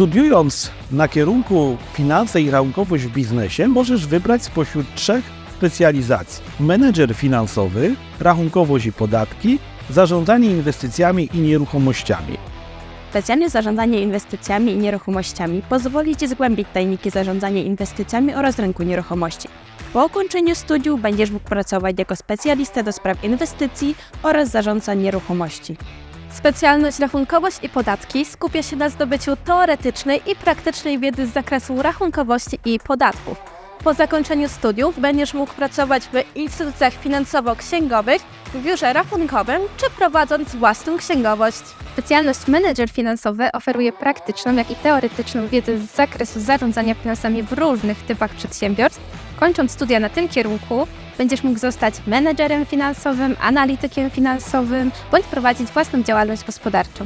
Studiując na kierunku finanse i rachunkowość w biznesie, możesz wybrać spośród trzech specjalizacji: menedżer finansowy, rachunkowość i podatki, zarządzanie inwestycjami i nieruchomościami. Specjalnie zarządzanie inwestycjami i nieruchomościami pozwoli Ci zgłębić tajniki zarządzania inwestycjami oraz rynku nieruchomości. Po ukończeniu studiów będziesz mógł pracować jako specjalista do spraw inwestycji oraz zarządca nieruchomości. Specjalność rachunkowość i podatki skupia się na zdobyciu teoretycznej i praktycznej wiedzy z zakresu rachunkowości i podatków. Po zakończeniu studiów będziesz mógł pracować w instytucjach finansowo-księgowych, w biurze rachunkowym czy prowadząc własną księgowość. Specjalność menedżer finansowy oferuje praktyczną, jak i teoretyczną wiedzę z zakresu zarządzania finansami w różnych typach przedsiębiorstw. Kończąc studia na tym kierunku, będziesz mógł zostać menedżerem finansowym, analitykiem finansowym bądź prowadzić własną działalność gospodarczą.